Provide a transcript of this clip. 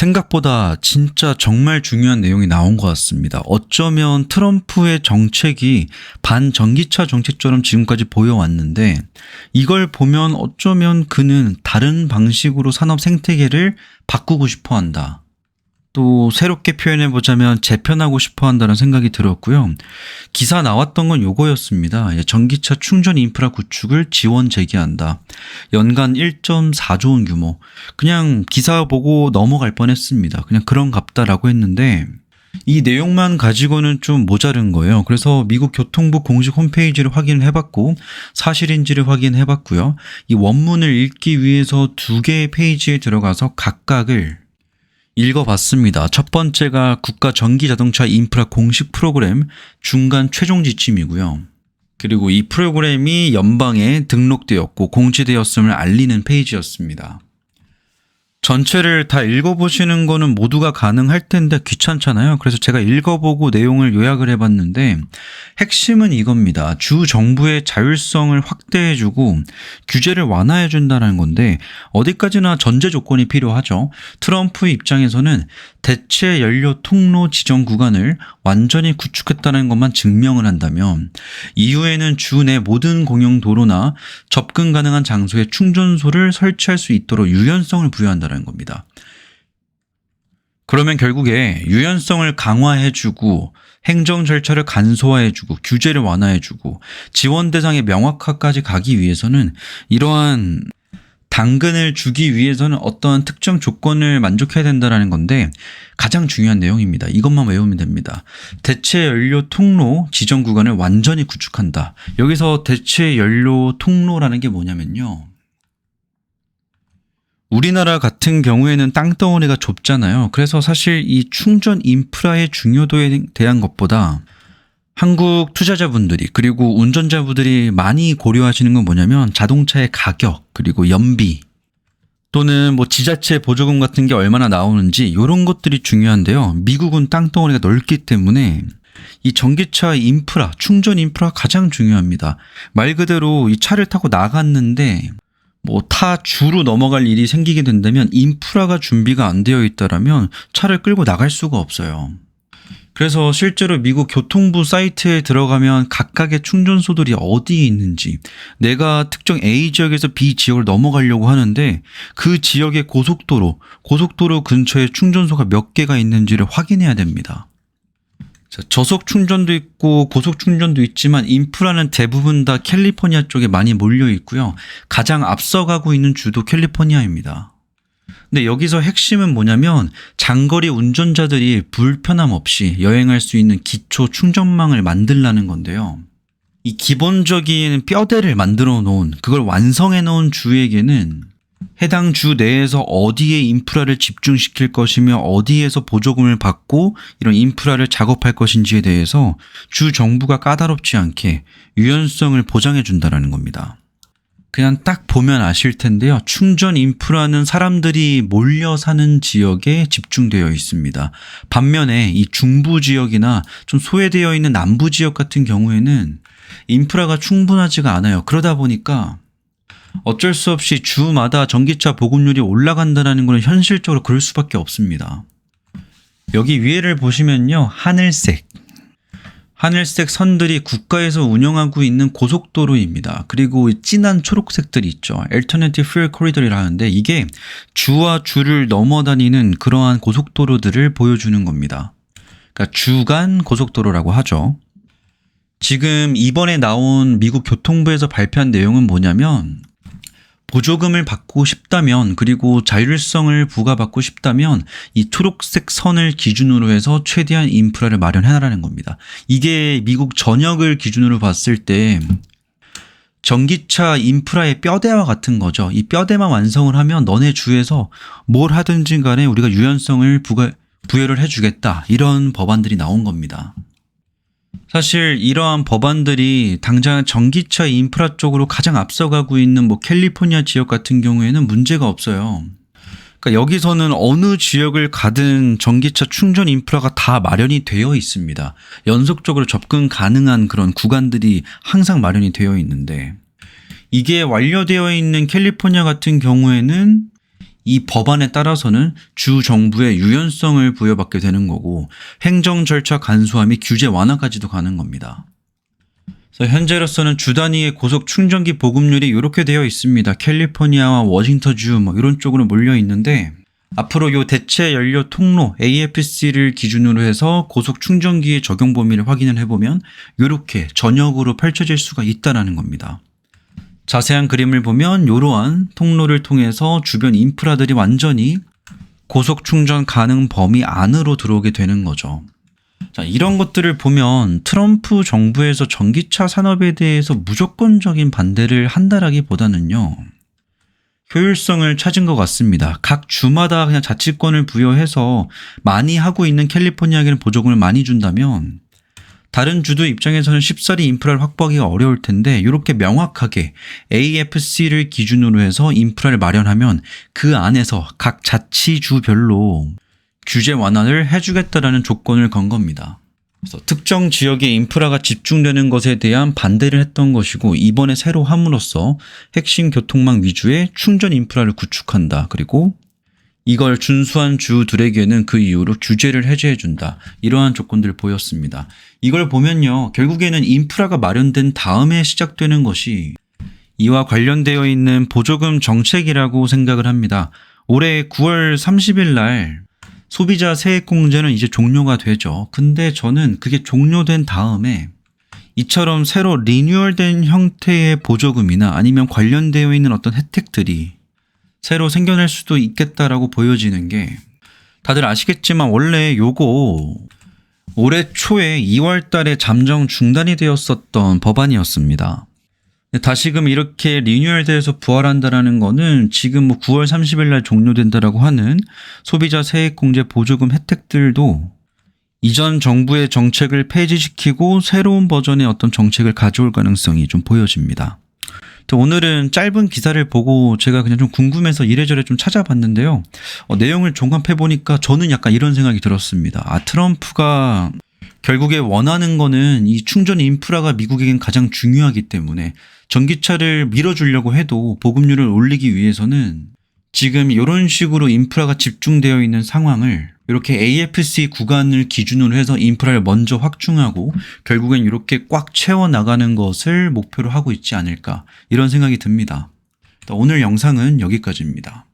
생각보다 진짜 정말 중요한 내용이 나온 것 같습니다. 어쩌면 트럼프의 정책이 반전기차 정책처럼 지금까지 보여왔는데 이걸 보면 어쩌면 그는 다른 방식으로 산업 생태계를 바꾸고 싶어 한다. 또 새롭게 표현해 보자면 재편하고 싶어 한다는 생각이 들었고요. 기사 나왔던 건 요거였습니다. 예, 전기차 충전 인프라 구축을 지원 제기한다. 연간 1.4조 원 규모. 그냥 기사 보고 넘어갈 뻔했습니다. 그냥 그런 갑다라고 했는데 이 내용만 가지고는 좀 모자른 거예요. 그래서 미국 교통부 공식 홈페이지를 확인해 봤고 사실인지를 확인해 봤고요. 이 원문을 읽기 위해서 두 개의 페이지에 들어가서 각각을 읽어봤습니다. 첫 번째가 국가 전기 자동차 인프라 공식 프로그램 중간 최종 지침이고요. 그리고 이 프로그램이 연방에 등록되었고 공지되었음을 알리는 페이지였습니다. 전체를 다 읽어보시는 거는 모두가 가능할 텐데 귀찮잖아요. 그래서 제가 읽어보고 내용을 요약을 해봤는데 핵심은 이겁니다. 주 정부의 자율성을 확대해주고 규제를 완화해준다는 건데 어디까지나 전제 조건이 필요하죠. 트럼프 입장에서는 대체 연료 통로 지정 구간을 완전히 구축했다는 것만 증명을 한다면 이후에는 주 내 모든 공영 도로나 접근 가능한 장소에 충전소를 설치할 수 있도록 유연성을 부여한다 는 겁니다. 그러면 결국에 유연성을 강화해주고 행정 절차를 간소화해주고 규제를 완화해주고 지원 대상의 명확화까지 가기 위해서는 이러한 당근을 주기 위해서는 어떤 특정 조건을 만족해야 된다는 건데 가장 중요한 내용입니다. 이것만 외우면 됩니다. 대체 연료 통로 지정 구간을 완전히 구축한다. 여기서 대체 연료 통로라는 게 뭐냐면요. 우리나라 같은 경우에는 땅덩어리가 좁잖아요. 그래서 사실 이 충전 인프라의 중요도에 대한 것보다 한국 투자자분들이 그리고 운전자분들이 많이 고려하시는 건 뭐냐면 자동차의 가격 그리고 연비 또는 뭐 지자체 보조금 같은 게 얼마나 나오는지 이런 것들이 중요한데요. 미국은 땅덩어리가 넓기 때문에 이 전기차 인프라, 충전 인프라가 가장 중요합니다. 말 그대로 이 차를 타고 나갔는데 뭐 타 주로 넘어갈 일이 생기게 된다면 인프라가 준비가 안 되어 있다라면 차를 끌고 나갈 수가 없어요. 그래서 실제로 미국 교통부 사이트에 들어가면 각각의 충전 소들이 어디에 있는지 내가 특정 A 지역에서 B 지역을 넘어가려고 하는데 그 지역의 고속도로, 고속도로 근처에 충전소가 몇 개가 있는지를 확인해야 됩니다. 자, 저속 충전도 있고 고속 충전도 있지만 인프라는 대부분 다 캘리포니아 쪽에 많이 몰려 있고요. 가장 앞서가고 있는 주도 캘리포니아입니다. 근데 여기서 핵심은 뭐냐면 장거리 운전자들이 불편함 없이 여행할 수 있는 기초 충전망을 만들라는 건데요. 이 기본적인 뼈대를 만들어 놓은 그걸 완성해 놓은 주에게는 해당 주 내에서 어디에 인프라를 집중시킬 것이며 어디에서 보조금을 받고 이런 인프라를 작업할 것인지에 대해서 주 정부가 까다롭지 않게 유연성을 보장해 준다는 겁니다. 그냥 딱 보면 아실 텐데요. 충전 인프라는 사람들이 몰려 사는 지역에 집중되어 있습니다. 반면에 이 중부 지역이나 좀 소외되어 있는 남부 지역 같은 경우에는 인프라가 충분하지가 않아요. 그러다 보니까 어쩔 수 없이 주마다 전기차 보급률이 올라간다는 것은 현실적으로 그럴 수밖에 없습니다. 여기 위에를 보시면요. 하늘색. 하늘색 선들이 국가에서 운영하고 있는 고속도로입니다. 그리고 진한 초록색들이 있죠. Alternative Fuel Corridor이라 하는데 이게 주와 주를 넘어다니는 그러한 고속도로들을 보여주는 겁니다. 그러니까 주간 고속도로라고 하죠. 지금 이번에 나온 미국 교통부에서 발표한 내용은 뭐냐면 보조금을 받고 싶다면 그리고 자율성을 부과받고 싶다면 이 초록색 선을 기준으로 해서 최대한 인프라를 마련해라는 겁니다. 이게 미국 전역을 기준으로 봤을 때 전기차 인프라의 뼈대와 같은 거죠. 이 뼈대만 완성을 하면 너네 주에서 뭘 하든지 간에 우리가 유연성을 부가, 부여를 해주겠다. 이런 법안들이 나온 겁니다. 사실 이러한 법안들이 당장 전기차 인프라 쪽으로 가장 앞서가고 있는 뭐 캘리포니아 지역 같은 경우에는 문제가 없어요. 그러니까 여기서는 어느 지역을 가든 전기차 충전 인프라가 다 마련이 되어 있습니다. 연속적으로 접근 가능한 그런 구간들이 항상 마련이 되어 있는데 이게 완료되어 있는 캘리포니아 같은 경우에는 이 법안에 따라서는 주 정부에 유연성을 부여받게 되는 거고 행정 절차 간소화 및 규제 완화까지도 가는 겁니다. 현재로서는 주 단위의 고속 충전기 보급률이 이렇게 되어 있습니다. 캘리포니아와 워싱턴주 뭐 이런 쪽으로 몰려 있는데 앞으로 요 대체 연료 통로 AFC를 기준으로 해서 고속 충전기의 적용 범위를 확인을 해보면 이렇게 전역으로 펼쳐질 수가 있다라는 겁니다. 자세한 그림을 보면 이러한 통로를 통해서 주변 인프라들이 완전히 고속 충전 가능 범위 안으로 들어오게 되는 거죠. 자, 이런 것들을 보면 트럼프 정부에서 전기차 산업에 대해서 무조건적인 반대를 한다라기보다는요. 효율성을 찾은 것 같습니다. 각 주마다 그냥 자치권을 부여해서 많이 하고 있는 캘리포니아에게는 보조금을 많이 준다면 다른 주도 입장에서는 쉽사리 인프라를 확보하기가 어려울 텐데 이렇게 명확하게 AFC를 기준으로 해서 인프라를 마련하면 그 안에서 각 자치주별로 규제 완화를 해주겠다라는 조건을 건 겁니다. 그래서 특정 지역에 인프라가 집중되는 것에 대한 반대를 했던 것이고 이번에 새로 함으로써 핵심 교통망 위주의 충전 인프라를 구축한다. 그리고 이걸 준수한 주들에게는 그 이후로 규제를 해제해준다. 이러한 조건들을 보였습니다. 이걸 보면요. 결국에는 인프라가 마련된 다음에 시작되는 것이 이와 관련되어 있는 보조금 정책이라고 생각을 합니다. 올해 9월 30일 날 소비자 세액 공제는 이제 종료가 되죠. 근데 저는 그게 종료된 다음에 이처럼 새로 리뉴얼된 형태의 보조금이나 아니면 관련되어 있는 어떤 혜택들이 새로 생겨날 수도 있겠다라고 보여지는 게 다들 아시겠지만 원래 요거 올해 초에 2월 달에 잠정 중단이 되었었던 법안이었습니다. 다시금 이렇게 리뉴얼돼서 부활한다라는 거는 지금 뭐 9월 30일 날 종료된다라고 하는 소비자 세액 공제 보조금 혜택들도 이전 정부의 정책을 폐지시키고 새로운 버전의 어떤 정책을 가져올 가능성이 좀 보여집니다. 또 오늘은 짧은 기사를 보고 제가 그냥 좀 궁금해서 이래저래 좀 찾아봤는데요. 어, 내용을 종합해 보니까 저는 약간 이런 생각이 들었습니다. 아, 트럼프가 결국에 원하는 거는 이 충전 인프라가 미국에겐 가장 중요하기 때문에 전기차를 밀어주려고 해도 보급률을 올리기 위해서는 지금 이런 식으로 인프라가 집중되어 있는 상황을 이렇게 AFC 구간을 기준으로 해서 인프라를 먼저 확충하고 결국엔 이렇게 꽉 채워 나가는 것을 목표로 하고 있지 않을까 이런 생각이 듭니다. 오늘 영상은 여기까지입니다.